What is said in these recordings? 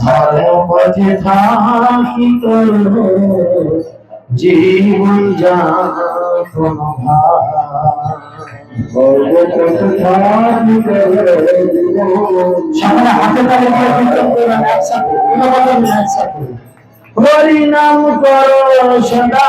ধর্মপথে থাকি করব জীবন যাপন হাতে তালে হরি নাম করো সদা।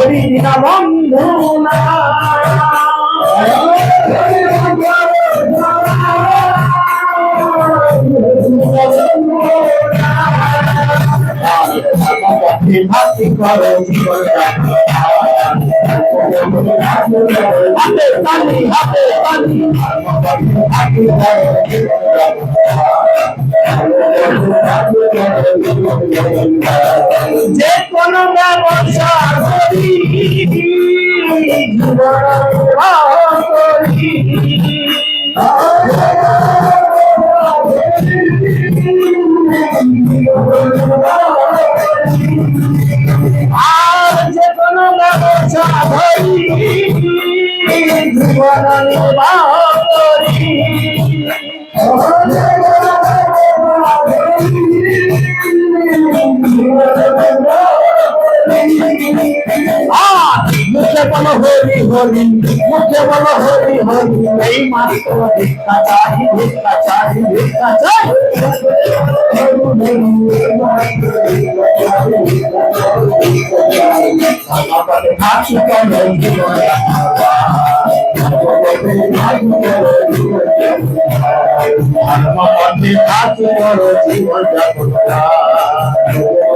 হরি বিনা বন্ধু না ভক্তি করো হাতে তালি হাতে তালি যে কোনো ব্যবসা করি করি জীবন मुख्य बल होरी होरी मुख्य बल होरी होरी नई मास्टर भिक्का चाही भिक्का चाही भिक्का चाही जीवन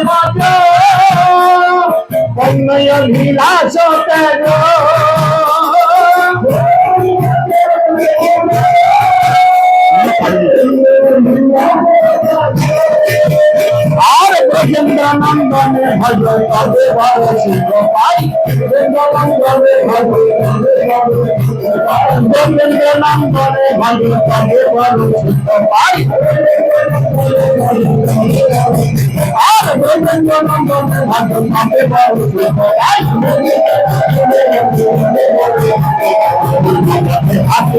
মজ অন্যয় বিলাস তেজ আর ব্রজেন্দ্র নন্দনে ভজ তবে বড় শিব পাই ব্রজেন্দ্র নন্দনে ভজ ব্রজেন্দ্র নন্দনে ভজ তবে পাই আর ব্রজেন্দ্র নন্দনে ভজ তবে বড় শিব পাই হাতে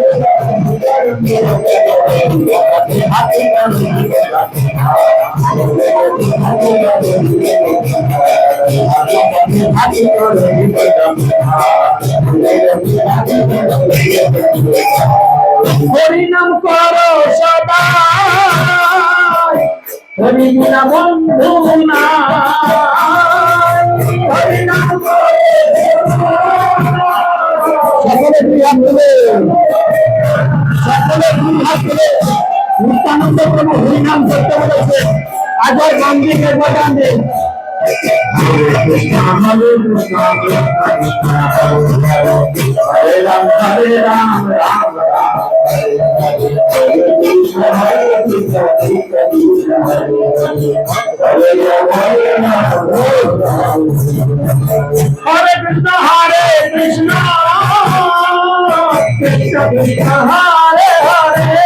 হরিনাম করো সবাই। হরি বিনা বন্ধু নাই। হরিনাম করো সকলে তুলে সকলে দুই হাত তুলে নিত্যানন্দ প্রভু হরিনাম করতে বলেছে আজর গান্ধীকে বাজান দিন হরে কৃষ্ণ হরে কৃষ্ণ কৃষ্ণ কৃষ্ণ হরে রাম হরে রাম রাম রাম হরে কৃষ্ণ হরে হরে কৃষ্ণ হরে কৃষ্ণ কৃষ্ণ কৃষ্ণ হরে হরে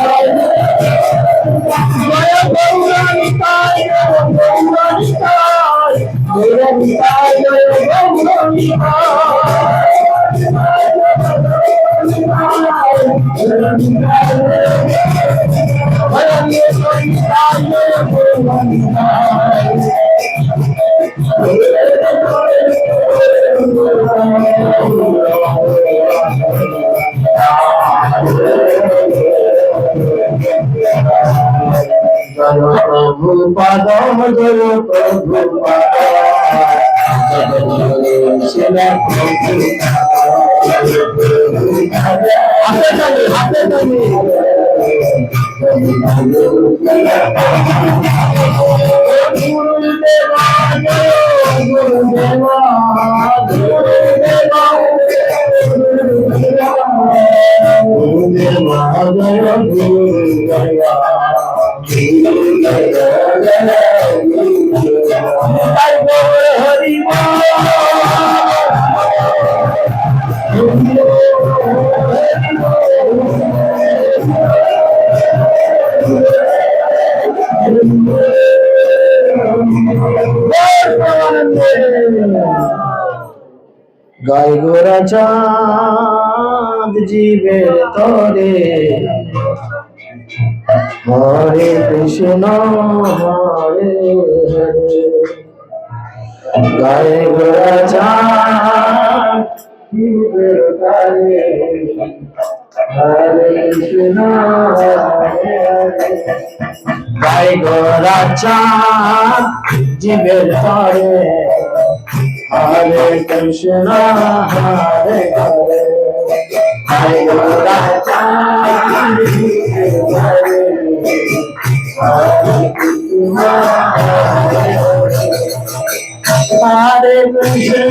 রাম হরে রাম রাম রাম হরে রাম হরে রাম রাম জয় প্রভু পদ জয় প্রভু পদ হাতে তালি হাতে তালি গুরুদেবা জয় গুরুদেবা গাই গোরা চাঁদ জীবে তরে। হরে কৃষ্ণ হরে গাই গোরা চাঁদ জীবে তরে। হরে কৃষ্ণ হরে হরে গায়ে গোরা চাঁদ জীবের তরে হরে কৃষ্ণ হরে হরে হরে গোরা চাঁদ জীবের তরে হরে কৃষ্ণ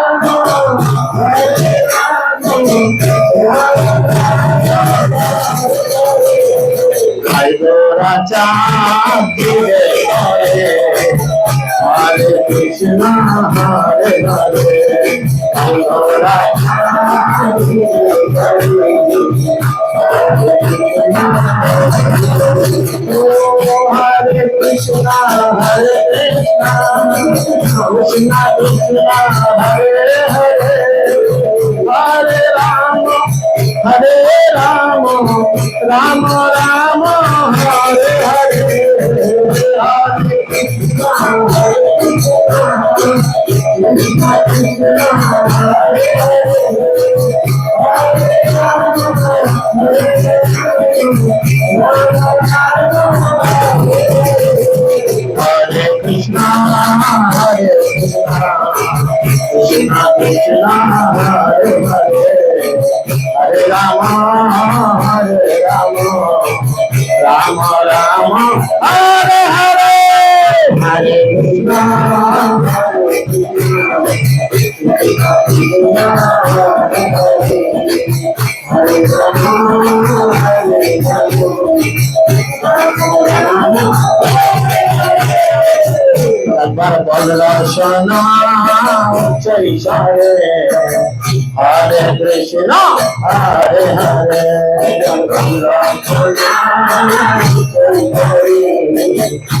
রাজা হরে কৃষ্ণ হরে হরে হরে কৃষ্ণ হরে কৃষ্ণ কৃষ্ণ হরে হরে হরে রাম। হরে রাম রাম রাম হরে হরে। একবার বলল শোনা চৈশরে হরে কৃষ্ণ হরে হরে বলল শোনা হরে কৃষ্ণ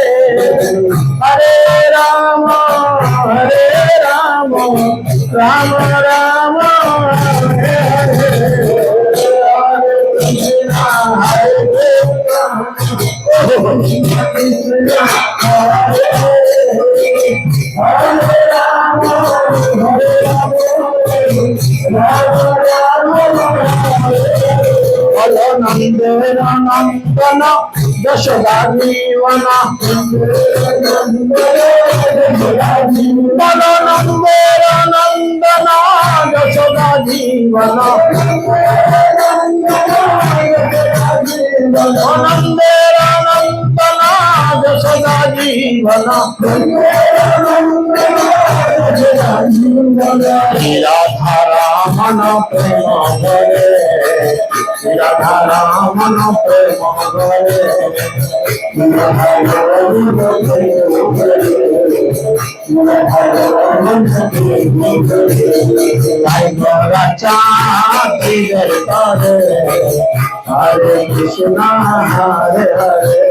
রাম হরে রাম রাম রাম হরে হরে হরে কৃষ্ণ হরে কৃষ্ণ হরে হরে রাম হরে রাম বলো নন্দের নন্দন যশোদা জীবন বলো নন্দের নন্দন যশোদা রাধা রামন প্রেম Hare Krishna Hare Hare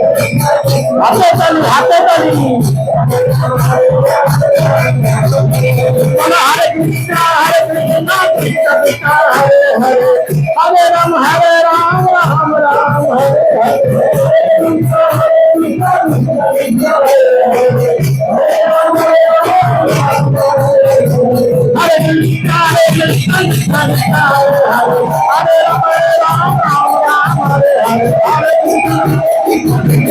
হাতে তালি হাতে তালি হরে কৃষ্ণ হরে কৃষ্ণ কৃষ্ণ কৃষ্ণ হরে হরে হরে রাম হরে রাম রাম রাম হরে হরে কৃষ্ণ হরে কৃষ্ণ কৃষ্ণ কৃষ্ণ হরে হরে হরে রাম হরে রাম রাম রাম হরে হরে হরে কৃষ্ণ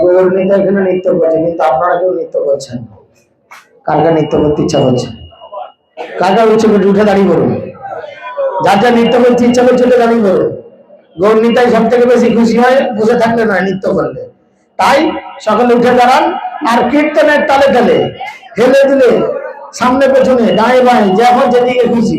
গৌরনীতা এখানে নৃত্য করছে, কিন্তু আপনারা কেউ নৃত্য করছেন। নৃত্য করতে ইচ্ছা করছে। উঠে দাঁড়িয়ে করুন যার যা নৃত্য করতে ইচ্ছা করছে উঠে দাঁড়িয়ে করুন সব থেকে বেশি খুশি হয়, বসে থাকলে নয় নৃত্য করলে। তাই সকালে উঠে দাঁড়ান আর কীর্তনের তালে তালে হেলে দিলে, সামনে পেছনে ডায়ে বাঁয়ে যখন যেদিকে খুশি।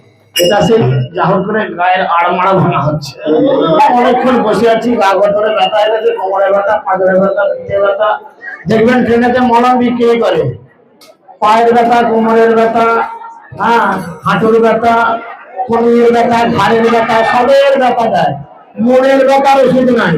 এটা সে যাহর করে গায়ের আড়মাড়া ভাঙা হচ্ছে। অনেকক্ষণ বসে আছি, গা গতরে ব্যথা হয়ে গেছে কোমরে ব্যথা পাঁজরে ব্যথা পিঠে ব্যথা। দেখবেন ট্রেনেতে মলম বিক্রি করে? পায়ের ব্যথা, কোমরের ব্যথা হ্যাঁ হাঁটুর ব্যথা কনুইয়ের ব্যথা, ঘাড়ের ব্যথা, সবের ব্যথা দেয়। মনের ব্যথার ওষুধ নাই।